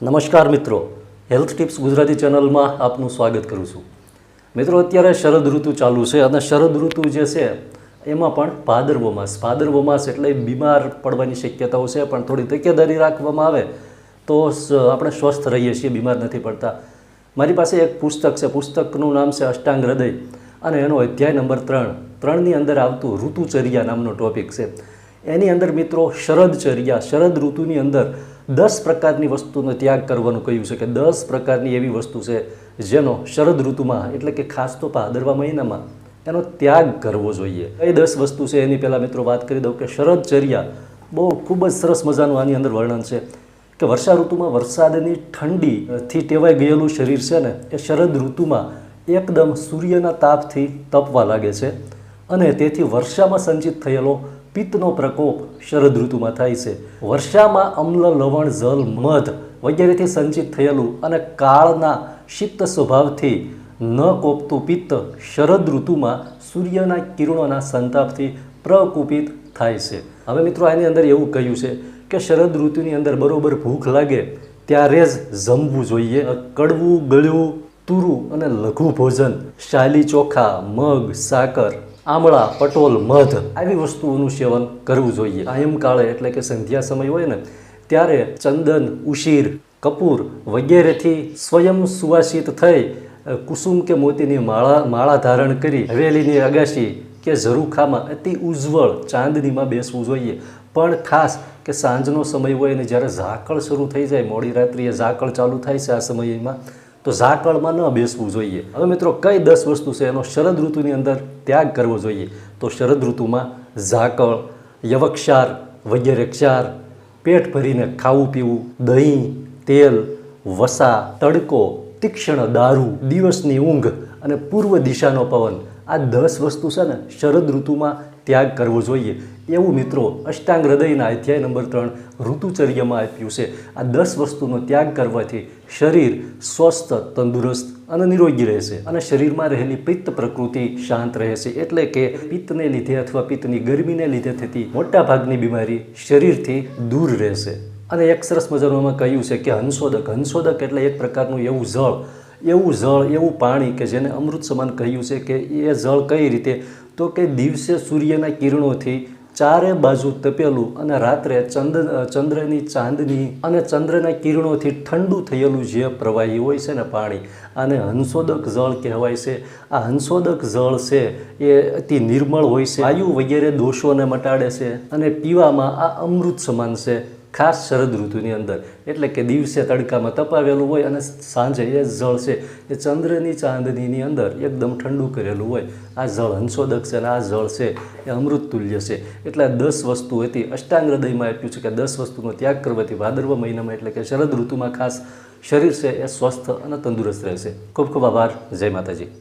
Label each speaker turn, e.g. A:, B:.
A: નમસ્કાર મિત્રો. Health tips Gujarati ચેનલમાં આપનું સ્વાગત કરું છું. મિત્રો, અત્યારે શરદ ઋતુ ચાલુ છે અને શરદ ઋતુ જે છે, એમાં પણ ભાદરવો માસ ભાદરવો માસ એટલે બીમાર પડવાની શક્યતાઓ છે, પણ થોડી તકેદારી રાખવામાં આવે તો આપણે સ્વસ્થ રહીએ છીએ, બીમાર નથી પડતા. મારી પાસે એક પુસ્તક છે. પુસ્તકનું નામ છે અષ્ટાંગ હૃદય અને એનો અધ્યાય નંબર ત્રણ. ત્રણની અંદર આવતું ઋતુચર્યા નામનો ટોપિક છે. એની અંદર મિત્રો, શરદચર્યા. શરદ ઋતુની અંદર દસ પ્રકારની વસ્તુનો ત્યાગ કરવાનું કહ્યું છે કે દસ પ્રકારની એવી વસ્તુ છે જેનો શરદ ઋતુમાં, એટલે કે ખાસ તો ભાદરવા મહિનામાં, એનો ત્યાગ કરવો જોઈએ. એ દસ વસ્તુ છે એની પહેલાં મિત્રો વાત કરી દઉં કે શરદચર્યા બહુ ખૂબ જ સરસ મજાનું આની અંદર વર્ણન છે કે વર્ષા ઋતુમાં વરસાદની ઠંડીથી ટેવાઈ ગયેલું શરીર છે ને, એ શરદ ઋતુમાં એકદમ સૂર્યના તાપથી તપવા લાગે છે અને તેથી વર્ષામાં સંચિત થયેલો પિત્તનો પ્રકોપ શરદ ઋતુમાં થાય છે. વર્ષામાં અમ્લ, લવણ, જલ, મધ વગેરેથી સંચિત થયેલું અને કાળના શિપ્ત સ્વભાવથી ન કોપતું પિત્ત શરદ ઋતુમાં સૂર્યના કિરણોના સંતાપથી પ્રકુપિત થાય છે. હવે મિત્રો આની અંદર એવું કહ્યું છે કે શરદ ઋતુની અંદર બરોબર ભૂખ લાગે ત્યારે જ જમવું જોઈએ. કડવું, ગળ્યું, તુરું અને લઘુ ભોજન, શાલી ચોખા, મગ, સાકર આમળા, પટોલ, મધ આવી વસ્તુઓનું સેવન કરવું જોઈએ. કાયમકાળે એટલે કે સંધ્યા સમય હોય ને, ત્યારે ચંદન, ઉશીર, કપૂર વગેરેથી સ્વયં સુવાસિત થઈ કુસુમ કે મોતીની માળા માળા ધારણ કરી, હવેલીની અગાશી કે ઝરૂખામાં અતિ ઉજ્જવળ ચાંદનીમાં બેસવું જોઈએ. પણ ખાસ કે સાંજનો સમય હોય અને જ્યારે ઝાકળ શરૂ થઈ જાય, મોડી રાત્રિએ ઝાકળ ચાલુ થાય છે આ સમયમાં તો ઝાકળમાં ન બેસવું જોઈએ. હવે મિત્રો, કઈ દસ વસ્તુ છે એનો શરદ ઋતુની અંદર ત્યાગ કરવો જોઈએ? તો શરદ ઋતુમાં ઝાકળ, યવક્ષાર વગેરે ક્ષાર પેટ ભરીને ખાવું પીવું, દહીં, તેલ, વસા, તડકો, તીક્ષ્ણ દારૂ, દિવસની ઊંઘ અને પૂર્વ દિશાનો પવન આ દસ વસ્તુ છે ને શરદ ઋતુમાં ત્યાગ કરવો જોઈએ. એવું મિત્રો અષ્ટાંગ હૃદયના અધ્યાય નંબર ત્રણ ઋતુચર્યમાં આપ્યું છે. આ દસ વસ્તુનો ત્યાગ કરવાથી શરીર સ્વસ્થ, તંદુરસ્ત અને નિરોગી રહેશે અને શરીરમાં રહેલી પિત્ત પ્રકૃતિ શાંત રહેશે. એટલે કે પિત્તને લીધે અથવા પિત્તની ગરમીને લીધે થતી મોટા ભાગની બીમારી શરીરથી દૂર રહેશે. અને એક સરસ મજાનું કહ્યું છે કે હંસોદક. હંસોદક એટલે એક પ્રકારનું એવું જળ એવું જળ, એવું પાણી કે જેને અમૃત સમાન કહ્યું છે કે એ જળ કઈ રીતે? તો કે દિવસે સૂર્યના કિરણોથી ચારે બાજુ તપેલું અને રાત્રે ચંદ્ર ચંદ્રની ચાંદની અને ચંદ્રના કિરણોથી ઠંડુ થયેલું જે પ્રવાહી હોય છે ને પાણી, આને હંસોદક જળ કહેવાય છે. આ હંસોદક જળ છે એ અતિ નિર્મળ હોય છે. વાયુ વગેરે દોષોને મટાડે છે અને પીવામાં આ અમૃત સમાન છે. ખાસ શરદ ઋતુની અંદર. એટલે કે દિવસે તડકામાં તપાવેલું હોય અને સાંજે એ જળ છે એ ચંદ્રની ચાંદનીની અંદર એકદમ ઠંડુ કરેલું હોય. આ જળ હંસોદક છે અને આ જળ છે એ અમૃત તુલ્ય છે. એટલે દસ વસ્તુ હતી. અષ્ટાંગ હૃદયમાં આપ્યું છે કે દસ વસ્તુનો ત્યાગ કરવાથી ભાદરવ મહિનામાં એટલે કે શરદ ઋતુમાં ખાસ શરીર છે એ સ્વસ્થ અને તંદુરસ્ત રહેશે. ખૂબ ખૂબ આભાર. જય માતાજી.